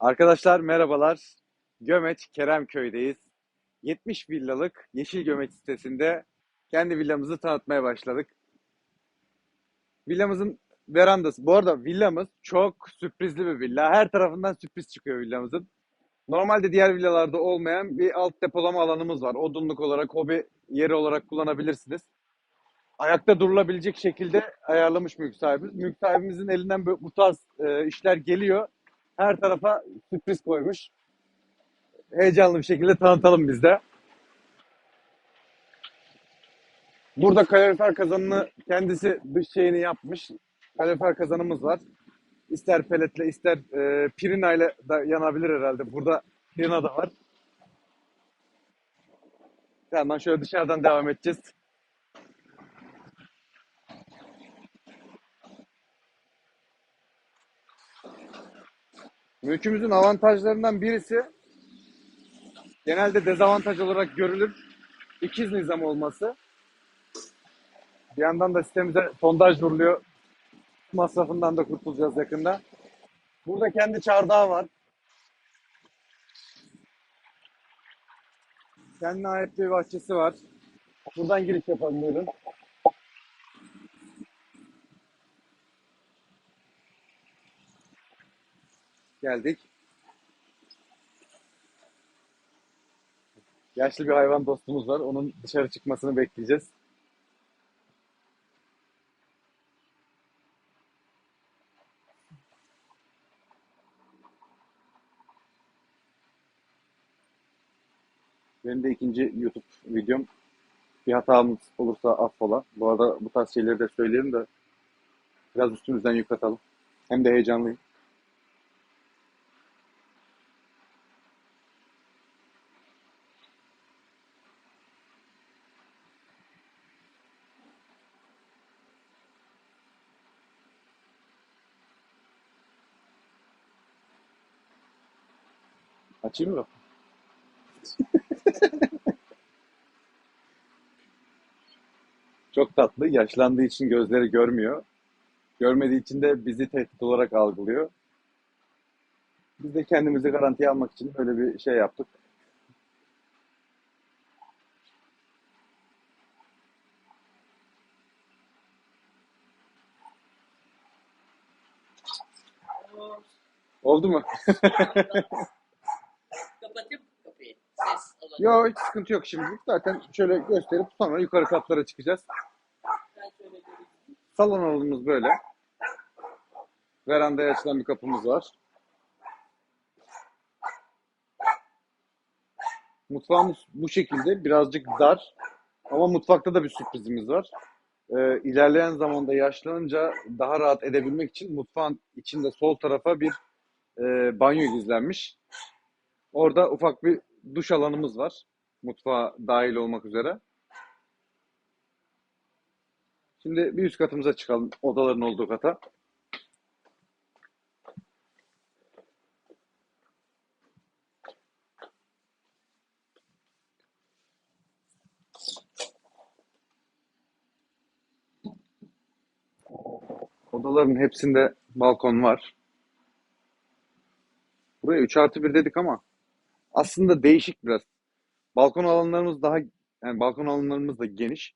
Arkadaşlar merhabalar. Gömeç Keremköy'deyiz. 70 villalık Yeşil Gömeç sitesinde kendi villamızı tanıtmaya başladık. Villamızın verandası. Bu arada villamız çok sürprizli bir villa. Her tarafından sürpriz çıkıyor villamızın. Normalde diğer villalarda olmayan bir alt depolama alanımız var. Odunluk olarak, hobi yeri olarak kullanabilirsiniz. Ayakta durulabilecek şekilde ayarlamış mülk sahibimiz. Mülk sahibimizin elinden bu tarz e, işler geliyor. Her tarafa sürpriz koymuş. Heyecanlı bir şekilde tanıtalım biz de. Burada kalorifer kazanını kendisi dış şeyini yapmış. Kalorifer kazanımız var. İster peletle ister e, pirina ile da yanabilir herhalde. Burada pirina da var. Hemen şöyle dışarıdan devam edeceğiz. Mülkümüzün avantajlarından birisi genelde dezavantaj olarak görülür. İkiz nizam olması. Bir yandan da sistemimize sondaj vuruluyor. Masrafından da kurtulacağız yakında. Burada kendi çardağı var. Kendine ait bir bahçesi var. Buradan giriş yapalım buyurun. Geldik. Yaşlı bir hayvan dostumuz var. Onun dışarı çıkmasını bekleyeceğiz. Benim de ikinci YouTube videom. Bir hatamız olursa affola. Bu arada bu tarz şeyleri de söyleyelim de biraz üstümüzden yük. Hem de heyecanlıyım. Açayım mı? Çok tatlı. Yaşlandığı için gözleri görmüyor. Görmediği için de bizi tehdit olarak algılıyor. Biz de kendimizi garantiye almak için böyle bir şey yaptık. Oldu mu? Kapatayım mı kapıyı. Ses alalım. Yok hiç sıkıntı yok şimdilik. Zaten şöyle gösterip sonra yukarı katlara çıkacağız. Ben şöyle göreyim. Salon alanımız böyle. Verandaya açılan bir kapımız var. Mutfağımız bu şekilde birazcık dar ama mutfakta da bir sürprizimiz var. Ee, ilerleyen zamanda yaşlanınca daha rahat edebilmek için mutfağın içinde sol tarafa bir e, banyo gizlenmiş. Orada ufak bir duş alanımız var. Mutfağa dahil olmak üzere. Şimdi bir üst katımıza çıkalım. Odaların olduğu kata. Odaların hepsinde balkon var. Buraya 3 artı 1 dedik ama aslında değişik biraz. Balkon alanlarımız daha yani balkon alanlarımız da geniş.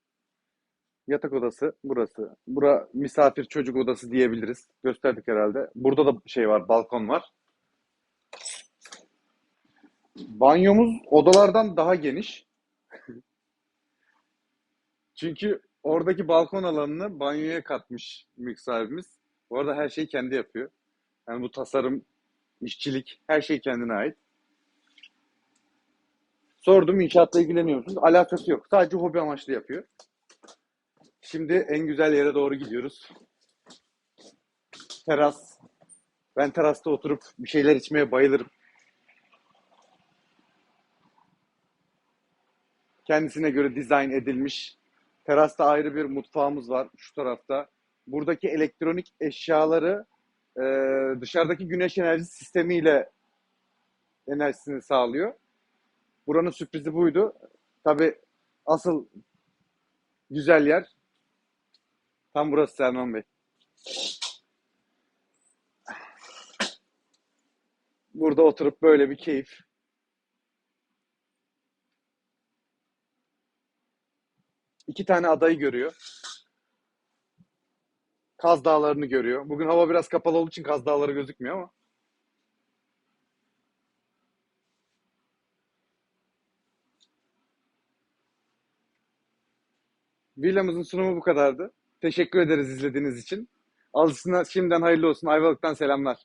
Yatak odası burası. Bura misafir çocuk odası diyebiliriz. Gösterdik herhalde. Burada da şey var, balkon var. Banyomuz odalardan daha geniş. Çünkü oradaki balkon alanını banyoya katmış mülk sahibimiz. Bu arada her şeyi kendi yapıyor. Yani bu tasarım, işçilik, her şey kendine ait. Sordum inşaatla ilgileniyor musunuz? Alakası yok. Sadece hobi amaçlı yapıyor. Şimdi en güzel yere doğru gidiyoruz. Teras. Ben terasta oturup bir şeyler içmeye bayılırım. Kendisine göre dizayn edilmiş. Terasta ayrı bir mutfağımız var şu tarafta. Buradaki elektronik eşyaları dışarıdaki güneş enerji sistemiyle enerjisini sağlıyor. Buranın sürprizi buydu. Tabii asıl güzel yer tam burası Selman Bey. Burada oturup böyle bir keyif. İki tane adayı görüyor. Kaz Dağları'nı görüyor. Bugün hava biraz kapalı olduğu için Kaz Dağları gözükmüyor ama. Villamızın sunumu bu kadardı. Teşekkür ederiz izlediğiniz için. Alışına şimdiden hayırlı olsun. Ayvalık'tan selamlar.